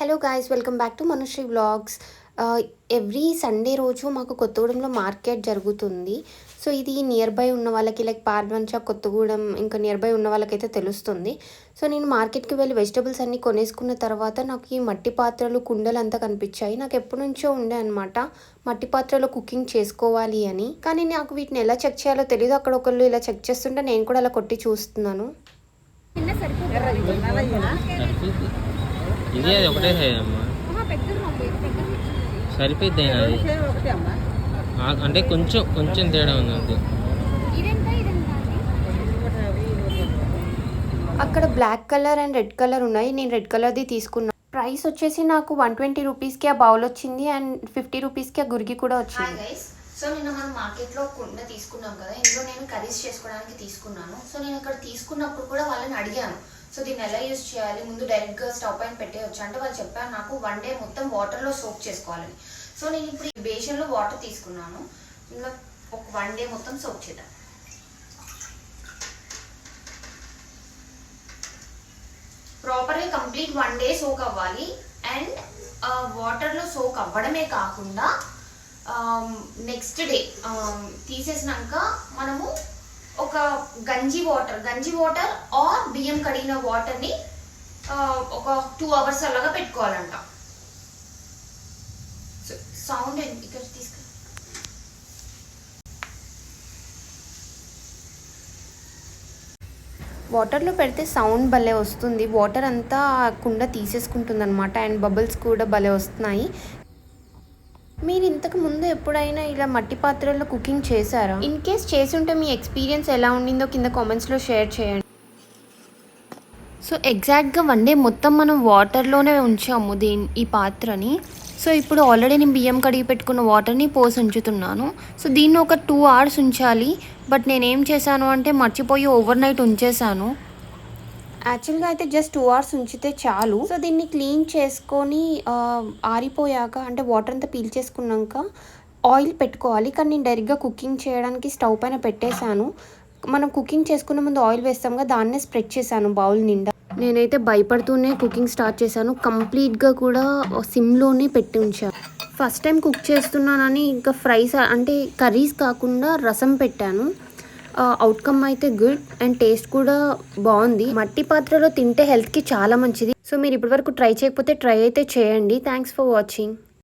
Hello guys welcome back to Manushree vlogs every Sunday రోజు మాకు కొత్తగూడెంలో మార్కెట్ జరుగుతుంది. సో ఇది నియర్ బై ఉన్న వాళ్ళకి లైక్ పార్వంచ కొత్తగూడెం ఇంకా నియర్ బై ఉన్న వాళ్ళకైతే తెలుస్తుంది. సో నేను మార్కెట్కి వెళ్ళి వెజిటబుల్స్ అన్నీ కొనేసుకున్న తర్వాత నాకు ఈ మట్టి పాత్రలు కుండలు అంతా కనిపించాయి. నాకు ఎప్పటి నుంచో ఉండే అనమాట మట్టి పాత్రలో కుకింగ్ చేసుకోవాలి అని. కానీ నాకు వీటిని ఎలా చెక్ చేయాలో తెలియదు అక్కడ ఒకళ్ళు ఇలా చెక్ చేస్తుంటే నేను కూడా అలా కొట్టి చూస్తున్నాను. ఇది అది ఒకటే సైజ్ అమ్మా. సరిపోద్ది అయినా అది? అంటే కొంచెం కొంచెం తేడా ఉంది అంతే. అక్కడ black colour and red colour ఉన్నాయి. నేను రెడ్ కలర్ది తీసుకున్నా. ప్రైస్ వచ్చేసి నాకు వన్ ట్వంటీ రూపీస్కి ఆ బౌల్ వచ్చింది అండ్ ఫిఫ్టీ రూపీస్కి ఆ గురికి కూడా వచ్చింది. గైస్ సో నిన్న మనం మార్కెట్లో కుండ తీసుకున్నాం కదా. ఇందులో నేను కర్రీస్ చేసుకోవడానికి తీసుకున్నాను. సో నేను అక్కడ తీసుకున్నప్పుడు కూడా వాళ్ళని అడిగాను. సో దీన్ని ఎలా యూజ్ చేయాలి? ముందు డైరెక్ట్గా స్టవ్ పైన పెట్టేయచ్చు? అంటే వాళ్ళు చెప్పారు నాకు వన్ డే మొత్తం వాటర్లో సోక్ చేసుకోవాలని. సో నేను ఇప్పుడు ఈ బేషన్లో వాటర్ తీసుకున్నాను. ఒక వన్ డే మొత్తం సోక్ చేద్దాం. ప్రాపర్గా కంప్లీట్ వన్ డే సోక్ అవ్వాలి. అండ్ వాటర్లో సోక్ అవ్వడమే కాకుండా నెక్స్ట్ డే తీసేసినాక మనము ఒక గంజి వాటర్ గంజి వాటర్ ఆర్ బియ్యం కడిగిన వాటర్ని ఒక టూ అవర్స్ అలాగా పెట్టుకోవాలంట. సౌండ్ ఇక్కడ తీసుకు వాటర్లో పెడితే సౌండ్ భలే వస్తుంది. వాటర్ అంతా కుండ తీసేసుకుంటుంది అనమాట అండ్ బబుల్స్ కూడా భలే వస్తున్నాయి. మీరు ఇంతకు ముందు ఎప్పుడైనా ఇలా మట్టి పాత్రల్లో కుకింగ్ చేశారా? ఇన్ కేస్ చేసుంటే మీ ఎక్స్పీరియన్స్ ఎలా ఉండిందో కింద కామెంట్స్లో షేర్ చేయండి. సో ఎగ్జాక్ట్గా వన్ డే మొత్తం మనం వాటర్లోనే ఉంచాము దీని ఈ పాత్రని. సో ఇప్పుడు ఆల్రెడీ నేను బియ్యం కడిగి పెట్టుకున్న వాటర్ని పోసి ఉంచుతున్నాను. సో దీన్ని ఒక టూ అవర్స్ ఉంచాలి. బట్ నేనేం చేశాను అంటే మర్చిపోయి ఓవర్ నైట్ ఉంచేసాను యాక్చువల్గా అయితే జస్ట్ టూ అవర్స్ ఉంచితే చాలు. సో దీన్ని క్లీన్ చేసుకొని ఆరిపోయాక అంటే వాటర్ అంతా పీల్చేసుకున్నాక ఆయిల్ పెట్టుకోవాలి. కానీ నేను డైరెక్ట్గా కుకింగ్ చేయడానికి స్టవ్ పైన పెట్టేశాను. మనం కుకింగ్ చేసుకునే ముందు ఆయిల్ వేస్తాం కదా దాన్నే స్ప్రెడ్ చేశాను బౌల్ నిండా. నేనైతే భయపడుతూనే కుకింగ్ స్టార్ట్ చేశాను. కంప్లీట్గా కూడా సిమ్లోనే పెట్టి ఉంచాను ఫస్ట్ టైం కుక్ చేస్తున్నానని ఇంకా ఫ్రైస్ అంటే కర్రీస్ కాకుండా రసం పెట్టాను. అవుట్కమ్ అయితే గుడ్ అండ్ టేస్ట్ కూడా బాగుంది. మట్టి పాత్రలో తింటే హెల్త్కి చాలా మంచిది. సో మీరు ఇప్పటివరకు ట్రై చేయకపోతే ట్రై అయితే చేయండి. Thanks for watching